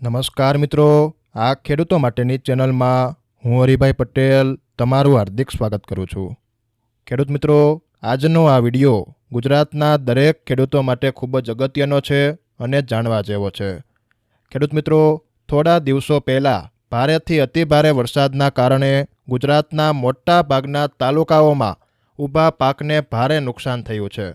નમસ્કાર મિત્રો, આ ખેડૂતો માટેની ચેનલમાં હું હરિભાઈ પટેલ તમારું હાર્દિક સ્વાગત કરું છું. ખેડૂત મિત્રો, આજનો આ વિડિયો ગુજરાતના દરેક ખેડૂતો માટે ખૂબ જ અગત્યનો છે અને જાણવા જેવો છે. ખેડૂત મિત્રો, થોડા દિવસો પહેલાં ભારેથી અતિભારે વરસાદના કારણે ગુજરાતના મોટા ભાગના તાલુકાઓમાં ઊભા પાકને ભારે નુકસાન થયું છે.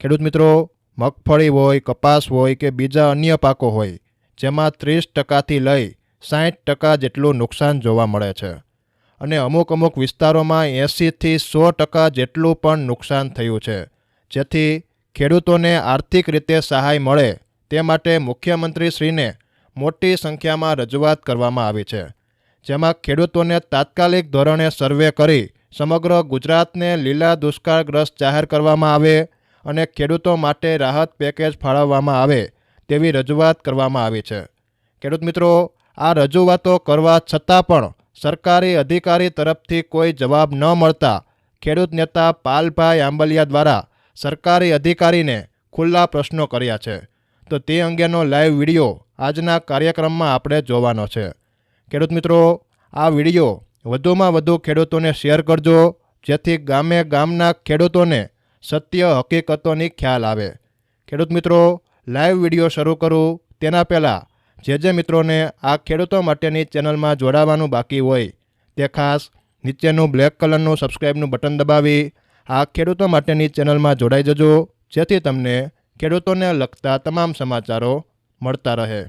ખેડૂત મિત્રો, મગફળી હોય, કપાસ હોય કે બીજા અન્ય પાકો હોય જેમાં ત્રીસ ટકાથી લઈ સાઠ ટકા જેટલું નુકસાન જોવા મળે છે. અને અમુક અમુક વિસ્તારોમાં એંસીથી સો ટકા જેટલું પણ નુકસાન થયું છે. જેથી ખેડૂતોને આર્થિક રીતે સહાય મળે તે માટે મુખ્યમંત્રીશ્રીને મોટી સંખ્યામાં રજૂઆત કરવામાં આવી છે. જેમાં ખેડૂતોને તાત્કાલિક ધોરણે સર્વે કરી સમગ્ર ગુજરાતને લીલા દુષ્કાળગ્રસ્ત જાહેર કરવામાં આવે અને ખેડૂતો માટે રાહત પેકેજ ફાળવવામાં આવે તેવી રજૂઆત કરવામાં આવી છે. ખેડૂત મિત્રો, આ રજૂઆતો કરવા છતાં પણ સરકારી અધિકારી તરફથી કોઈ જવાબ ન મળતા ખેડૂત નેતા પાલભાઈ આંબલિયા દ્વારા સરકારી અધિકારીને ખુલ્લા પ્રશ્નો કર્યા છે. તો તે અંગેનો લાઈવ વીડિયો આજના કાર્યક્રમમાં આપણે જોવાનો છે. ખેડૂત મિત્રો, આ વીડિયો વધુમાં વધુ ખેડૂતોને શેર કરજો, જેથી ગામે ગામના ખેડૂતોને સત્ય હકીકતોની ખ્યાલ આવે. ખેડૂત મિત્રો લાઈવ વીડિયો શરૂ કરું તેના પહેલાં જે જે મિત્રોને આ ખેડૂતો માટેની ચેનલમાં જોડાવાનું બાકી હોય તે ખાસ નીચેનું બ્લેક કલરનું સબસ્ક્રાઈબનું બટન દબાવી આ ખેડૂતો માટેની ચેનલમાં જોડાઈ જજો જેથી તમને ખેડૂતોને લગતા તમામ સમાચારો મળતા રહે.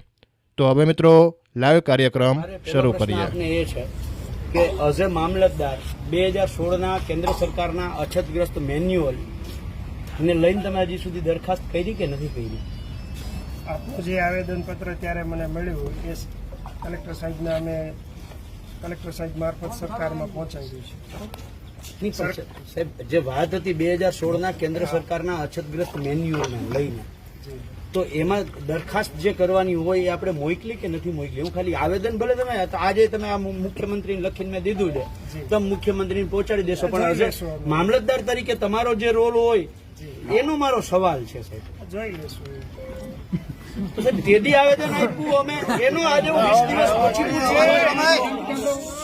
તો હવે મિત્રો લાઈવ કાર્યક્રમ શરૂ કરીએ. આપને એ છે કે એઝ એ મામલતદાર બે હજાર સોળના કેન્દ્ર સરકારના અછતગ્રસ્ત મેન્યુઅલ ને લઈને તમે હજી સુધી દરખાસ્ત કરી કે નથી કરી? આપનું જે આવેદનપત્ર ત્યારે મને મળ્યું એ કલેક્ટર સાહેબને અમે કલેક્ટર સાહેબ મારફત સરકારમાં પહોંચાડ્યું છે. સાહેબ જે વાત હતી બે હજાર સોળના કેન્દ્ર સરકારના અછતગ્રસ્ત મેન્યુઅલને લઈને. તો એમાં દરખાસ્ત જે કરવાની હોય એ આપણે મોકલી કે નથી મોકલી? હું ખાલી આવેદન ભલે તમે આજે તમે આ મુખ્યમંત્રીને લખીને મેં દીધું છે. તમે મુખ્યમંત્રીને પહોંચાડી દેશો. પણ. મામલતદાર તરીકે તમારો જે રોલ હોય એનો મારો સવાલ છે સાહેબ. જોઈ લેશું. તો આવે તો આવેદન અમે એનો આજે હું વીસ દિવસ પછી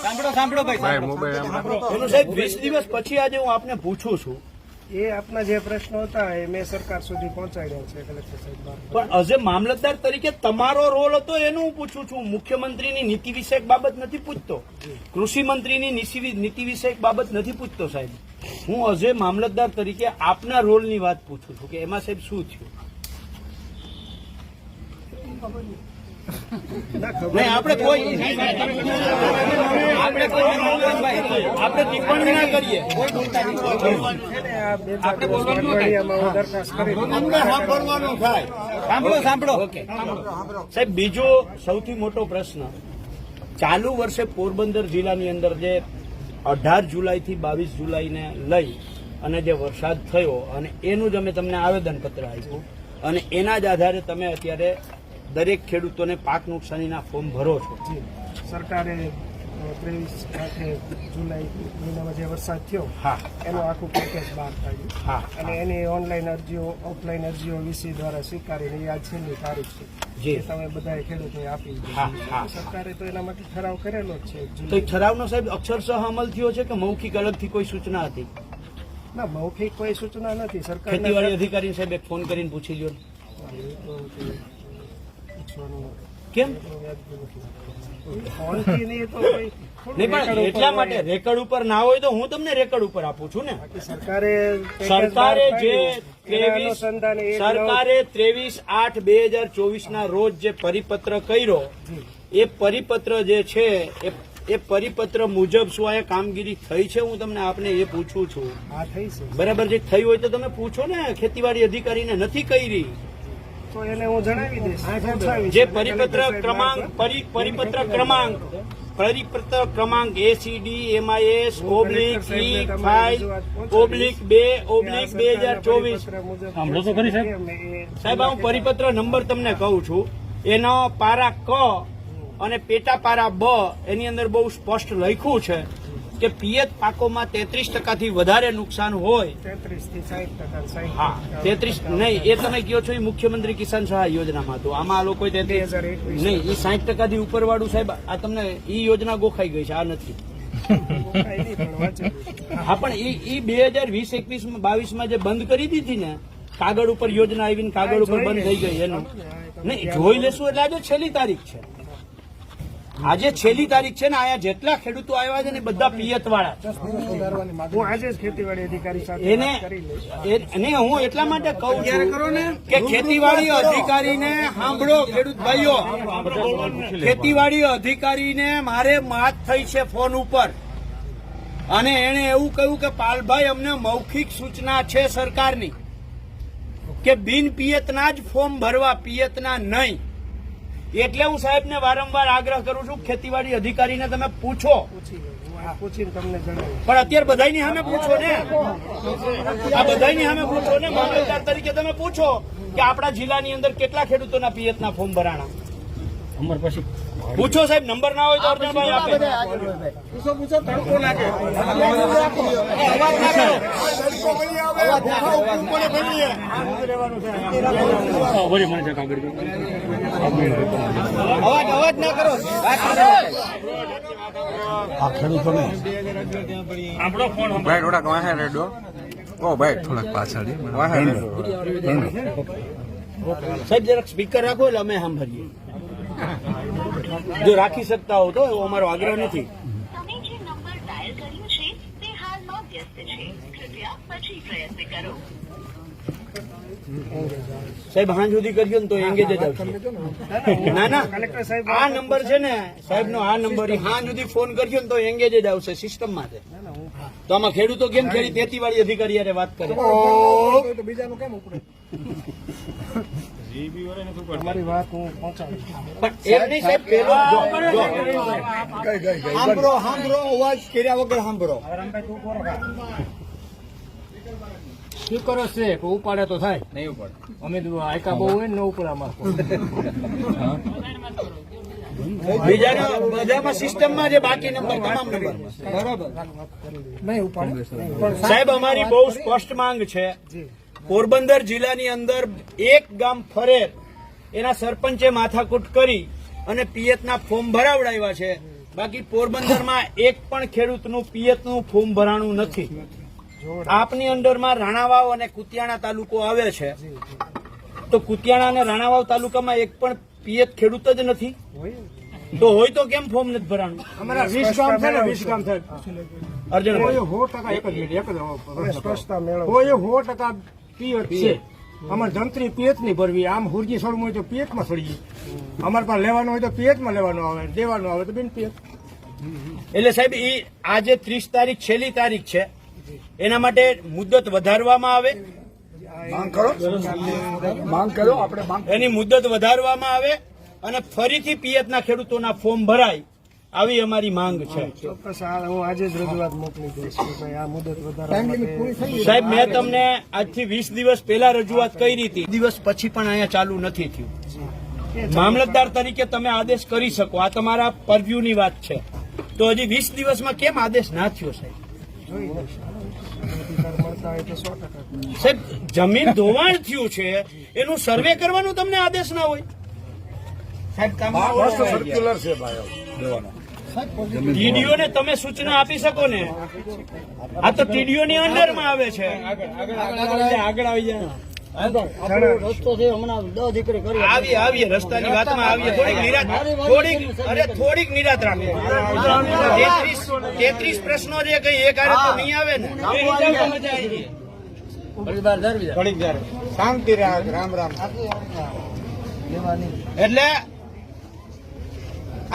સાંભળો સાંભળો ભાઈ સાંભળો. એનું સાહેબ વીસ દિવસ પછી આજે હું આપને પૂછું છું. એ આપના જે પ્રશ્નો હતા એ મેં સરકાર સુધી પહોંચાડ્યા છે કલેક્ટર સાહેબ પણ અજે મામલતદાર તરીકે તમારો રોલ હતો એનું હું પૂછું છું. મુખ્યમંત્રીની નીતિ વિષયક બાબત નથી પૂછતો. કૃષિ મંત્રીની નીતિ- વિષયક બાબત નથી પૂછતો સાહેબ. હું અજે મામલતદાર તરીકે આપના રોલની વાત પૂછું છું કે એમાં સાહેબ શું થયું? નહીં. આપણે કોઈ આપણે કોઈ આપણે ટિપ્પણી ના કરીએ. સાંભળો સાંભળો. સાહેબ બીજો સૌથી મોટો પ્રશ્ન. ચાલુ વર્ષે પોરબંદર જિલ્લાની અંદર જે અઢાર જુલાઈથી બાવીસ જુલાઈને લઈ અને જે વરસાદ થયો અને એનું જ અમે તમને આવેદનપત્ર આપ્યું. અને એના જ આધારે તમે અત્યારે દરેક ખેડૂતોને પાક નુકસાનીના ફોર્મ ભરો છો. સરકારે ત્રેવીસ જુલાઈ મહિનામાં જે વરસાદ થયો હા. એનો આખું પેકેજ બહાર કાઢ્યું હા. અને એની ઓનલાઈન અરજીઓ ઓફલાઈન અરજીઓ વીસી દ્વારા સ્વીકારીને આજ છેલ્લી તારીખ છે. જે. તમે બધાએ ખેડૂતોએ આપી. સરકારે તો એના માટે ઠરાવ કરેલો જ છે. તો ઠરાવનો સાહેબ અક્ષરશઃ અમલ થયો છે કે મૌખિક અલગથી કોઈ સૂચના હતી? ના મૌખિક કોઈ સૂચના નથી. સરકાર ખેતીવાડી અધિકારી સાહેબ એક ફોન કરીને પૂછી લ્યો. કેમ? નહીં પણ એટલા માટે રેકર્ડ ઉપર ના હોય તો હું તમને રેકર્ડ ઉપર આપું છું ને. સરકારે સરકારે જે ત્રેવીસ સરકારે ત્રેવીસ આઠ બે હજાર ચોવીસ ના રોજ જે પરિપત્ર કર્યો એ પરિપત્ર જે છે એ એ પરિપત્ર મુજબ શું આ કામગીરી થઈ છે? હું તમને આપને એ પૂછું છે. બરાબર જે થઈ હોય તો તમે પૂછો ને. ખેતીવાડી અધિકારીને નથી કરી. તો એને હું જણાવી દઈશ. જે પરિપત્ર ક્રમાંક પરિપત્ર ક્રમાંક. પરિપત્ર ક્રમાંક ACD MIS oblique E five oblique બે ઓબ્લિક બે હજાર ચોવીસ. સાંભળો તો ખરી સાહેબ? સાહેબ હું પરિપત્ર નંબર તમને કહું છું. એનો પારા ક અને પેટા પારા બ એની અંદર બહુ સ્પષ્ટ લખ્યું છે. કે પિયત પાકોમાં તેત્રીસ ટકાથી વધારે નુકસાન હોય. હા તેત્રીસ નહીં એ તમે કહો છો એ મુખ્યમંત્રી કિસાન સહાય યોજનામાં હતું. આમાં આ લોકો નહીં એ સાહીઠ ટકાથી ઉપર વાળું સાહેબ આ તમને ઈ યોજના ગોખાઈ ગઈ છે આ નથી. હા પણ એ ઈ બે હજાર વીસ એકવીસ બાવીસમાં જે બંધ કરી દીધી ને કાગળ ઉપર યોજના આવીને કાગળ ઉપર બંધ થઈ ગઈ એનું. નહીં જોઈ લેશું એટલે આજે છેલ્લી તારીખ છે. આજે છેલ્લી તારીખ છે ને આયા જેટલા ખેડૂતો આવ્યા છે ને બધા પિયત વાળા હું આજે ખેતીવાડી અધિકારી સાથે એને હું એટલા માટે કહું છું કે ખેતીવાડી અધિકારીને સાંભળો ખેડૂત ભાઈઓ. ખેતીવાડી અધિકારીને મારે માત થઈ છે ફોન ઉપર. અને એણે એવું કહ્યું કે પાલભાઈ અમને મૌખિક સૂચના છે સરકારની કે બિન પિયતના જ ફોર્મ ભરવા પિયતના નહીં. એટલે હું સાહેબને વારંવાર આગ્રહ કરું છું ખેતીવાડી અધિકારીને તમે પૂછો. પૂછી લઉં. હું. આ પૂછીને તમને જણાવીશ પણ અત્યારે બધાની સામે પૂછો ને. આ બધાની સામે પૂછો ને. મામલતદાર તરીકે તમે પૂછો કે આપણા જિલ્લાની અંદર કેટલા ખેડૂતોના પિયતના ફોર્મ ભરાણા. પૂછો સાહેબ નંબર ના હોય તો અર્જુનભાઈ આપે. અવાજ અવાજ ના કરો. ભાઈ થોડાક વાહે રેડો. ઓ ભાઈ થોડાક પાછળ. વાહે રેડો. સાહેબ જરાક સ્પીકર રાખો એટલે અમે સાંભળીએ. જો રાખી શકતા હો તો એવો અમારો આગ્રહ નથી. તમે જે નંબર ડાયલ કર્યો છે તે હાલમાં વ્યસ્ત છે. કૃપયા પછી પ્રયત્ન કરો. સાહેબ હાં સુધી કરજો ને તો એંગેજ જ આવશે. ના ના આ નંબર છે ને. સાહેબ નો આ નંબર હાં જુદી સુધી ફોન કરજો ને તો એંગેજ જ આવશે સિસ્ટમમાં તો આમાં ખેડૂતો કેમ ખેડી? ખેતીવાડી અધિકારી યારે વાત કરે. તમારી વાત હું પહોંચાડીશ. પણ એમ સાહેબ પેલો જો, જો. સાંભળો સાંભળો અવાજ કર્યા વગર સાંભળો સ્પીકરો છે ઉપાડે તો થાય. નહીં ઉપાડે. અમે આયકા બહુ હોય ને ન ઉપડે અમારે સિસ્ટમમાં જે બાકી નંબર તમામ નંબર. નહીં ઉપાડે. સાહેબ અમારી બહુ સ્પષ્ટ માંગ છે. પોરબંદર જિલ્લાની અંદર એક ગામ ફરેર એના સરપંચે માથાકૂટ કરી અને પિયતના ફોર્મ ભરાવડાવ્યા છે. બાકી પોરબંદરમાં એક પણ ખેડૂતનું પિયતનું ફોર્મ ભરાણું નથી. આપની અંડરમાં રાણાવાવ અને કુતિયાણા તાલુકો આવે છે. તો કુતિયાણા અને રાણાવાવ તાલુકામાં એક પણ પિયત ખેડૂત જ નથી? તો હોય તો કેમ ફોર્મ નથી ભરાણું? અમારા વીસ ગામ છે ને વીસ ગામ છે. સો ટકા એક જ એક જ સ્પષ્ટતા મેળવો. સો ટકા પિયત છે. અમારે જંત્રી પિયત નહીં ભરવી. આમ હુરજી સળવું હોય તો પિયતમાં સળીએ. અમારે પાસે લેવાનું હોય તો પિયતમાં લેવાનું આવે દેવાનું આવે તો બિન પિયત. એટલે સાહેબ એ આજે ત્રીસ તારીખ છેલ્લી તારીખ છે. એના માટે મુદત વધારવામાં આવે. માંગ કરો. માંગ કરો આપણે એની મુદત વધારવામાં આવે અને ફરીથી પિયતના ખેડૂતોના ફોર્મ ભરાય આવી અમારી માંગ છે. ચોક્કસ હું આજે જ રજૂઆત મોકલી દઈશ આ મુદત વધારવા સાહેબ મેં તમને આજથી વીસ દિવસ પહેલા રજૂઆત કરી હતી. દિવસ પછી પણ અહીંયા ચાલુ નથી થયું. મામલતદાર તરીકે તમે આદેશ કરી શકો. આ તમારા પરવ્યુની વાત છે. તો હજી વીસ દિવસમાં કેમ આદેશ ના થયો સાહેબ જોઈ લઈશ અધિકાર મળતા હોય તો સો ટકા સાહેબ જમીન ધોવાણ થયું છે એનું સર્વે કરવાનું તમને આદેશ ના હોય સાહેબ છે ભાઈ દેવાનો ટીડીઓ ને તમે સૂચના આપી શકો ને આ તો ટીડીઓ ની અંડરમાં આવે છે આગળ આવી જાય રસ્તાની વાતમાં આવીએ. થોડીક નિરાત થોડીક અરે થોડીક નિરાત રાખો. તેત્રીસ તેત્રીસ પ્રશ્નો જે કઈ એક તો નહીં આવે ને. શાંતિ રામ રામ. એટલે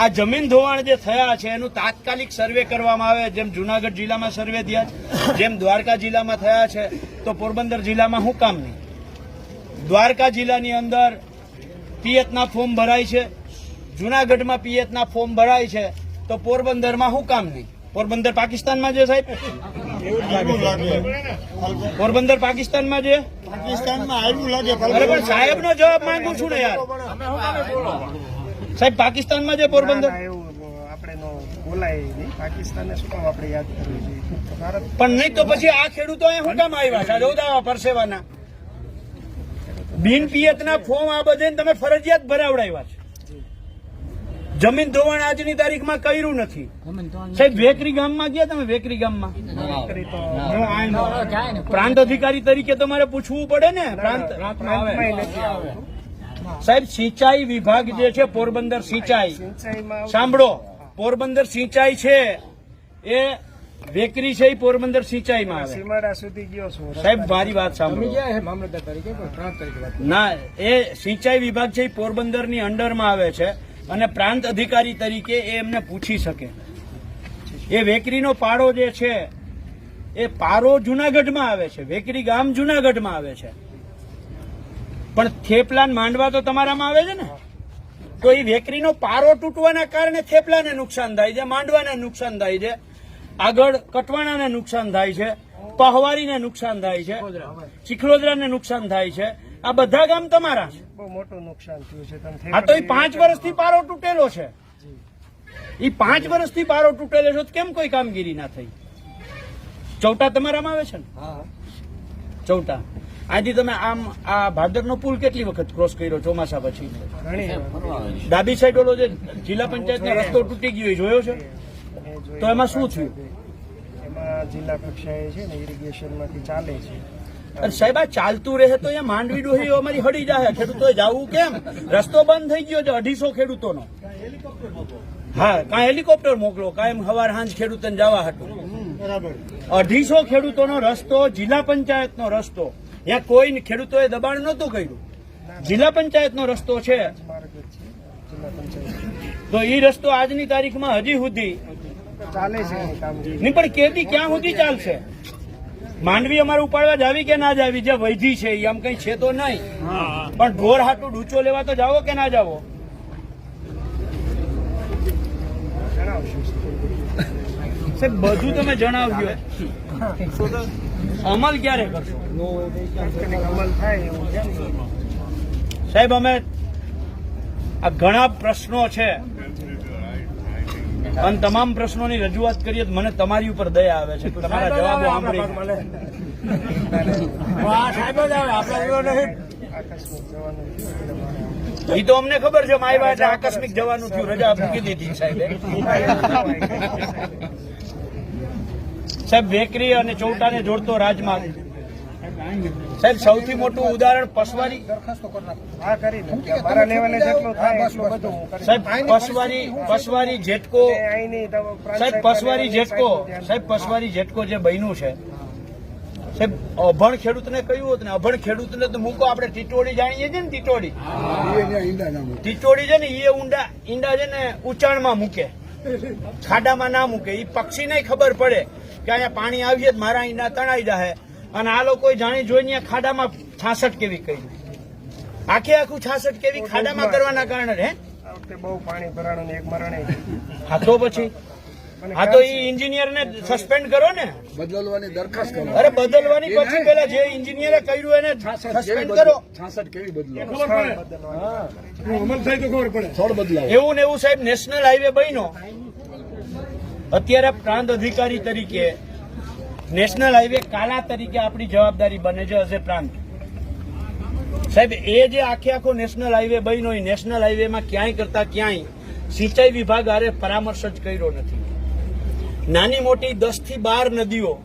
આ જમીન ધોવાણ જે થયા છે એનું તાત્કાલિક સર્વે કરવામાં આવે. જેમ જુનાગઢ જિલ્લામાં સર્વે થયા છે જેમ દ્વારકા જિલ્લામાં થયા છે તો પોરબંદર જિલ્લામાં શું કામ નહીં? દ્વારકા જિલ્લાની અંદર પિયતના ફોર્મ ભરાય છે. જુનાગઢમાં પિયતના ફોર્મ ભરાય છે. તો પોરબંદરમાં શું કામ નહીં? પોરબંદર પાકિસ્તાનમાં છે સાહેબ? પોરબંદર પાકિસ્તાનમાં છે પણ સાહેબનો જવાબ માંગુ છું ને યાર. સાહેબ પાકિસ્તાનમાં છે પોરબંદર? ના, ના, નો પણ નહીં તો પછી આ ખેડૂતો અહીંયા શું કામ આવ્યા છે? રોદાવા પરસેવાના બિન પિયતના ફોર્મ આ બધે તમે ફરજિયાત ભરાવડાવ્યા છે. જમીન ધોવાણ આજની તારીખમાં કર્યું નથી. સાહેબ વેકરી ગામમાં ગયા તમે? વેકરી ગામમાં? પ્રાંત અધિકારી તરીકે તમારે પૂછવું પડે ને? પ્રાંત સાહેબ સિંચાઈ વિભાગ જે છે પોરબંદર સિંચાઈ. સાંભળો પોરબંદર સિંચાઈ છે એ વેકરી છે પોરબંદર સિંચાઈમાં આવે. સીમાડા સુધી ગયો છું. સાહેબ મારી વાત સાંભળો. મામલતદાર તરીકે પ્રાંત તરીકે ના એ સિંચાઈ વિભાગ છે એ પોરબંદરની અંડરમાં આવે છે અને પ્રાંત અધિકારી તરીકે એ એમને પૂછી શકે. એ વેકરીનો પાડો જે છે એ પારો જુનાગઢમાં આવે છે વેકરી ગામ જુનાગઢમાં આવે છે. પણ થેપલાન માંડવા તો તમારામાં આવે છે ને? તો એ વેકરીનો પારો તૂટવાના કારણે થેપલાને નુકસાન થાય છે માંડવાને નુકસાન થાય છે. આગળ કટવાણાને નુકસાન થાય છે પહવારીને નુકસાન થાય છે ચીખલોદરાને નુકસાન થાય છે. આ બધા ગામ તમારા છે. બહુ મોટું નુકસાન થયું છે. હા તો એ પાંચ વર્ષથી પારો તૂટેલો છે. એ પાંચ વર્ષથી પારો તૂટેલો છે તો કેમ કોઈ કામગીરી ના થઈ? ચૌટા તમારામાં આવે છે ને? ચૌટા. આજે તમે આમ આ ભાદરનો પુલ કેટલી વખત ક્રોસ કર્યો ચોમાસા પછી? ડાબી સાઈડ ઓલો જે જિલ્લા પંચાયતનો રસ્તો તૂટી ગયો જોયો છે? તો એમાં શું થયું? એમાં જિલ્લા કક્ષાએ છે ને ઇરિગેશનમાંથી ચાલે છે. અરે સાહેબ આ ચાલતું રહે તો અહીંયા માંડવી ડોહી અમારી હડી જાય. ખેડૂતોએ જવું કેમ? રસ્તો બંધ થઈ ગયો છે અઢીસો ખેડૂતોનો. હા કાં હેલિકોપ્ટર મોકલો. કાંઈ હવાર હાંજ ખેડૂતોને જવા હતું અઢીસો ખેડૂતોનો રસ્તો જિલ્લા પંચાયતનો રસ્તો. ત્યાં કોઈ ખેડૂતોએ દબાણ નહોતું કર્યું. જિલ્લા પંચાયતનો રસ્તો છે. તો એ રસ્તો આજની તારીખમાં હજી સુધી ચાલે નહીં, પણ કેદી ક્યાં સુધી ચાલશે? માંડવી અમારે ઉપાડવા જાવી કે ના જાવી જે વૈધી છે એમ કઈ છે તો નહીં. પણ ઢોર હાટું ડૂચો લેવા તો જાવો કે ના જાવો સાહેબ, બધું તમે જણાવ્યો અમલ ક્યારે કરશો? સાહેબ, અમે આ ઘણા પ્રશ્નો છે. અને તમામ પ્રશ્નોની રજૂઆત કરીએ તો મને તમારી ઉપર દયા આવે છે. તમારા જવાબો સાંભળી. એ તો અમને ખબર છે માય એટલે આકસ્મિક જવાનું થયું રજા મૂકી દીધી સાહેબ. સાહેબ વેકરી અને ચૌટાને જોડતો રાજમાર્ગ. સાહેબ સૌથી મોટું ઉદાહરણ પસવારી હા કરી નાખીએ મારા લેવલે જેટલું થાય એટલું બધું. હું કરી સાહેબ પસવારી પસવારી જેટકો સાહેબ પસવારી જેટકો સાહેબ પસવારી જેટકો જે બન્યું છે. સાહેબ અભણ ખેડૂતને કહ્યું હતું ને અભણ ખેડૂતને તો મૂકો આપણે ટીટોડી જાણીએ છીએ ને ટીટોડી ટીટોડી છે ને એ ઊંડા ઈંડા છે ને ઉચાણમાં મૂકે. ખાડામાં ના મૂકે. એ પક્ષીને ખબર પડે કે અહીંયા પાણી આવીએ જ મારા ઈંડા તણાઈ જાય અને આ લોકો જાણી જોઈને ખાડામાં છાસઠ કેવી કરી. આખે આખું છાસઠ કેવી ખાડામાં કરવાના કારણે હે? બહુ પાણી ભરાણું એક મરણે. હા તો પછી? હા તો એ ઇન્જિનિયર ને સસ્પેન્ડ કરો ને. બદલવાની દરખાસ્ત કરો. અરે બદલવાની પછી પેલા જે ઇન્જિનિયરે કર્યું એને સસ્પેન્ડ કરો. છાસઠ કેવી બદલો? અમલ થાય તો ખબર પડે. થોડ બદલાવ એવું ને એવું સાહેબ નેશનલ હાઈવે બન્યો. અત્યારે પ્રાંત અધિકારી તરીકે નેશનલ હાઈવે કાલા તરીકે આપણી જવાબદારી બને છે એઝ પ્રાંત. સાહેબ, એ જે આખે આખો નેશનલ હાઈવે બન્યો, એ નેશનલ હાઈવેમાં ક્યાંય કરતા ક્યાંય સિંચાઈ વિભાગ આરે પરામર્શ જ કર્યો નથી. નાની મોટી દસથી બાર નદીઓ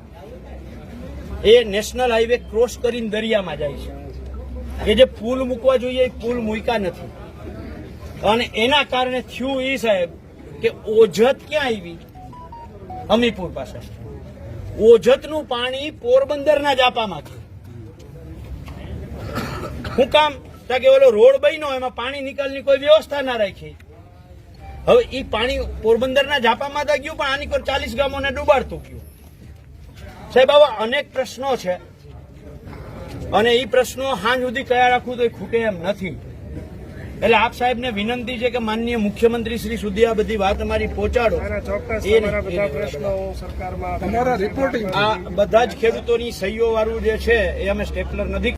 એ નેશનલ હાઈવે ક્રોસ કરીને દરિયામાં જાય છે. એ જે પુલ મૂકવા જોઈએ, એ પુલ મૂક્યા નથી. અને એના કારણે થયું એ સાહેબ કે ઓજત ક્યાં આવી? અમીપુર પાસે. ઓજતનું પાણી પોરબંદરના જાપામાં છે શું કામ કે ઓલો રોડ બન્યો, એમાં પાણી નિકાલની કોઈ વ્યવસ્થા ના રાખી. હવે એ પાણી પોરબંદરના જાપામાં તો ગયું, પણ આની કોઈ ચાલીસ ગામોને ડૂબાડતું ગયું. સાહેબ, આવા અનેક પ્રશ્નો છે. અને એ પ્રશ્નો હાં સુધી કયા રાખવું તો એ ખૂટે એમ નથી. એટલે આપ સાહેબને વિનંતી છે કે માનનીય મુખ્યમંત્રી શ્રી સુધી આ બધી વાત અમારી પહોંચાડો બધા નહીં. પ્રશ્નો હું સરકારમાં રિપોર્ટિંગ આ બધા જ ખેડૂતોની સહીઓ વાળું જે છે એ અમે સ્ટેપલર નથી